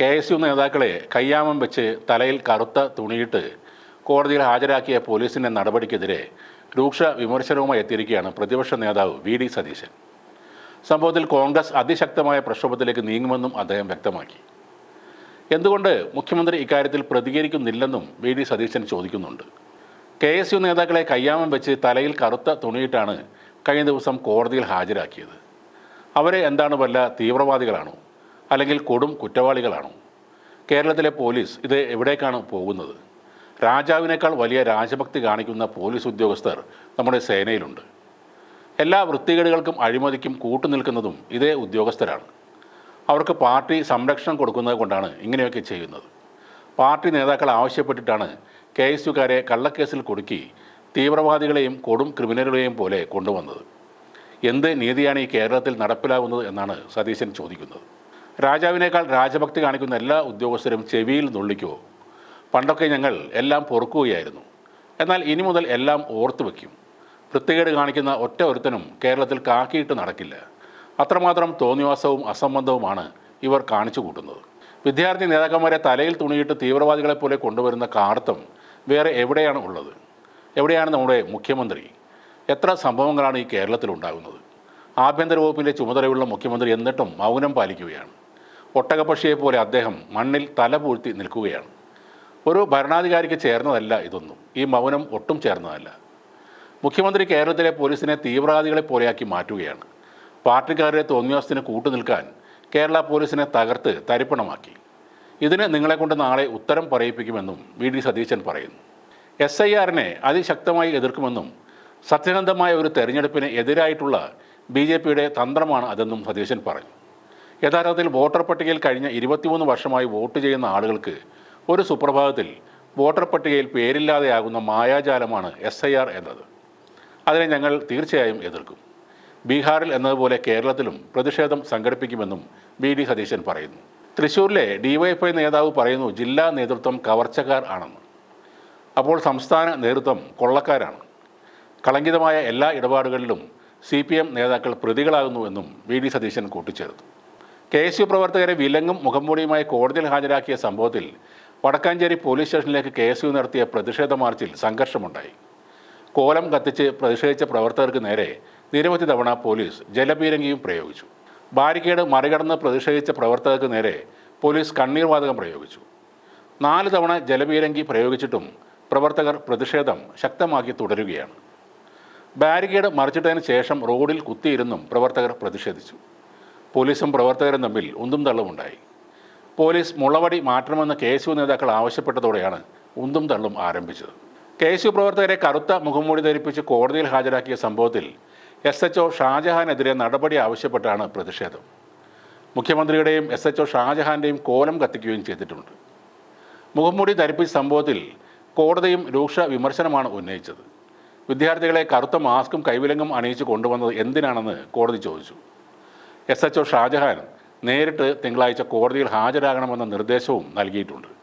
K S U നേതാക്കളെ കയ്യാമം വെച്ച് തലയിൽ കറുത്ത തുണിയിട്ട് കോടതിയിൽ ഹാജരാക്കിയ പോലീസിന്റെ നടപടിക്കെതിരെ രൂക്ഷ വിമർശനവുമായി എത്തിയിരിക്കുകയാണ് പ്രതിപക്ഷ നേതാവ് വി ഡി സതീശൻ. സംഭവത്തിൽ കോൺഗ്രസ് അതിശക്തമായ പ്രക്ഷോഭത്തിലേക്ക് നീങ്ങുമെന്നും അദ്ദേഹം വ്യക്തമാക്കി. എന്തുകൊണ്ട് മുഖ്യമന്ത്രി ഇക്കാര്യത്തിൽ പ്രതികരിക്കുന്നില്ലെന്നും വി ഡി സതീശൻ ചോദിക്കുന്നുണ്ട്. കെ എസ് യു നേതാക്കളെ കയ്യാമം വെച്ച് തലയിൽ കറുത്ത തുണിയിട്ടാണ് കഴിഞ്ഞ ദിവസം കോടതിയിൽ ഹാജരാക്കിയത്. അവരെ എന്താണ് വല്ല തീവ്രവാദികളാണോ? അല്ലെങ്കിൽ കൊടും കുറ്റവാളികളാണോ? കേരളത്തിലെ പോലീസ് ഇത് എവിടേക്കാണ് പോകുന്നത്? രാജാവിനേക്കാൾ വലിയ രാജഭക്തി കാണിക്കുന്ന പോലീസ് ഉദ്യോഗസ്ഥർ നമ്മുടെ സേനയിലുണ്ട്. എല്ലാ വൃത്തികേടുകൾക്കും അഴിമതിക്കും കൂട്ടുനിൽക്കുന്നതും ഇതേ ഉദ്യോഗസ്ഥരാണ്. അവർക്ക് പാർട്ടി സംരക്ഷണം കൊടുക്കുന്നത് കൊണ്ടാണ് ഇങ്ങനെയൊക്കെ ചെയ്യുന്നത്. പാർട്ടി നേതാക്കൾ ആവശ്യപ്പെട്ടിട്ടാണ് കെ എസ് യുക്കാരെ കള്ളക്കേസിൽ കൊടുക്കി തീവ്രവാദികളെയും കൊടും ക്രിമിനലുകളെയും പോലെ കൊണ്ടുവന്നത്. എന്ത് നീതിയാണ് ഈ കേരളത്തിൽ നടപ്പിലാകുന്നത് എന്നാണ് സതീശൻ ചോദിക്കുന്നത്. രാജാവിനേക്കാൾ രാജഭക്തി കാണിക്കുന്ന എല്ലാ ഉദ്യോഗസ്ഥരും ചെവിയിൽ നുള്ളിക്കുമോ പണ്ടൊക്കെ ഞങ്ങൾ എല്ലാം പൊറുക്കുകയായിരുന്നു. എന്നാൽ ഇനി മുതൽ എല്ലാം ഓർത്തു വയ്ക്കും. വൃത്തികേട് കാണിക്കുന്ന ഒറ്റ ഒരുത്തനും കേരളത്തിൽ കാക്കിയിട്ട് നടക്കില്ല. അത്രമാത്രം തോന്നിവാസവും അസംബന്ധവുമാണ് ഇവർ കാണിച്ചു കൂട്ടുന്നത്. വിദ്യാർത്ഥി നേതാക്കന്മാരെ തലയിൽ തുണിയിട്ട് തീവ്രവാദികളെ പോലെ കൊണ്ടുവരുന്ന കാർത്തം വേറെ എവിടെയാണ് ഉള്ളത്? എവിടെയാണ് നമ്മുടെ മുഖ്യമന്ത്രി? എത്ര സംഭവങ്ങളാണ് ഈ കേരളത്തിൽ ഉണ്ടാകുന്നത് ആഭ്യന്തര വകുപ്പിന്റെ ചുമതലയുള്ള മുഖ്യമന്ത്രി എന്നിട്ടും മൗനം പാലിക്കുകയാണ്. ഒട്ടകപ്പക്ഷിയെ പോലെ അദ്ദേഹം മണ്ണിൽ തല പൂഴ്ത്തി നിൽക്കുകയാണ്. ഒരു ഭരണാധികാരിക്ക് ചേർന്നതല്ല ഇതൊന്നും. ഈ മൗനം ഒട്ടും ചേർന്നതല്ല. മുഖ്യമന്ത്രി കേരളത്തിലെ പോലീസിനെ തീവ്രവാദികളെ പോലെയാക്കി മാറ്റുകയാണ്. പാർട്ടിക്കാരുടെ തോന്നിയാസത്തിന് കൂട്ടുനിൽക്കാൻ കേരള പോലീസിനെ തകർത്ത് തരിപ്പണമാക്കി. ഇതിന് നിങ്ങളെക്കൊണ്ട് നാളെ ഉത്തരം പറയിപ്പിക്കുമെന്നും വി ഡി സതീശൻ പറയുന്നു. എസ് ഐ ആറിനെ അതിശക്തമായി എതിർക്കുമെന്നും സത്യസന്ധമായ ഒരു തെരഞ്ഞെടുപ്പിന് എതിരായിട്ടുള്ള ബി ജെ പിയുടെ തന്ത്രമാണ് അതെന്നും സതീശൻ പറഞ്ഞു. യഥാർത്ഥത്തിൽ വോട്ടർ പട്ടികയിൽ കഴിഞ്ഞ ഇരുപത്തിമൂന്ന് വർഷമായി വോട്ട് ചെയ്യുന്ന ആളുകൾക്ക് ഒരു സുപ്രഭാതത്തിൽ വോട്ടർ പട്ടികയിൽ പേരില്ലാതെയാകുന്ന മായാജാലമാണ് എസ് ഐ ആർ എന്നത്. അതിനെ ഞങ്ങൾ തീർച്ചയായും എതിർക്കും. ബീഹാറിൽ എന്നതുപോലെ കേരളത്തിലും പ്രതിഷേധം സംഘടിപ്പിക്കുമെന്നും ബി ഡി സതീശൻ പറയുന്നു. തൃശ്ശൂരിലെ ഡിവൈഎഫ്ഐ നേതാവ് പറയുന്നു ജില്ലാ നേതൃത്വം കവർച്ചക്കാർ ആണെന്ന്. അപ്പോൾ സംസ്ഥാന നേതൃത്വം കൊള്ളക്കാരാണ്. കളങ്കിതമായ എല്ലാ ഇടപാടുകളിലും സി പി എം നേതാക്കൾ പ്രതികളാകുന്നുവെന്നും വി ഡി സതീശൻ കൂട്ടിച്ചേർത്തു. കെ എസ് യു പ്രവർത്തകരെ വിലങ്ങും മുഖംമൂടിയുമായി കോടതിയിൽ ഹാജരാക്കിയ സംഭവത്തിൽ വടക്കാഞ്ചേരി പോലീസ് സ്റ്റേഷനിലേക്ക് കെ എസ് യു നടത്തിയ പ്രതിഷേധ മാർച്ചിൽ സംഘർഷമുണ്ടായി. കോലം കത്തിച്ച് പ്രതിഷേധിച്ച പ്രവർത്തകർക്ക് നേരെ നിരവധി തവണ പോലീസ് ജലപീരങ്കിയും പ്രയോഗിച്ചു. ബാരിക്കേഡ് മറികടന്ന് പ്രതിഷേധിച്ച പ്രവർത്തകർക്ക് നേരെ പോലീസ് കണ്ണീർവാതകം പ്രയോഗിച്ചു. നാല് തവണ ജലപീരങ്കി പ്രയോഗിച്ചിട്ടും പ്രവർത്തകർ പ്രതിഷേധം ശക്തമാക്കി തുടരുകയാണ്. ബാരിക്കേഡ് മറിച്ചിട്ടതിന് ശേഷം റോഡിൽ കുത്തിയിരുന്നും പ്രവർത്തകർ പ്രതിഷേധിച്ചു. പോലീസും പ്രവർത്തകരും തമ്മിൽ ഉന്തും തള്ളുമുണ്ടായി. പോലീസ് മുളവടി മാറ്റണമെന്ന് കെ എസ് യു നേതാക്കൾ ആവശ്യപ്പെട്ടതോടെയാണ് ഉന്തും തള്ളും ആരംഭിച്ചത്. കെ എസ് യു പ്രവർത്തകരെ കറുത്ത മുഖംമൂടി ധരിപ്പിച്ച് കോടതിയിൽ ഹാജരാക്കിയ സംഭവത്തിൽ എസ് എച്ച് ഒ ഷാജഹാനെതിരെ നടപടി ആവശ്യപ്പെട്ടാണ് പ്രതിഷേധം. മുഖ്യമന്ത്രിയുടെയും എസ് എച്ച് ഒ ഷാജഹാന്റെയും കോലം കത്തിക്കുകയും ചെയ്തിട്ടുണ്ട്. മുഖംമൂടി ധരിപ്പിച്ച സംഭവത്തിൽ കോടതിയും രൂക്ഷ വിമർശനമാണ് ഉന്നയിച്ചത്. വിദ്യാർത്ഥികളെ കറുത്ത മാസ്കും കൈവിലങ്ങും അണിയിച്ച് കൊണ്ടുവന്നത് എന്തിനാണെന്ന് കോടതി ചോദിച്ചു. എസ് എച്ച് ഒ ഷാജഹാൻ നേരിട്ട് തിങ്കളാഴ്ച കോടതിയിൽ ഹാജരാകണമെന്ന നിർദ്ദേശവും നൽകിയിട്ടുണ്ട്.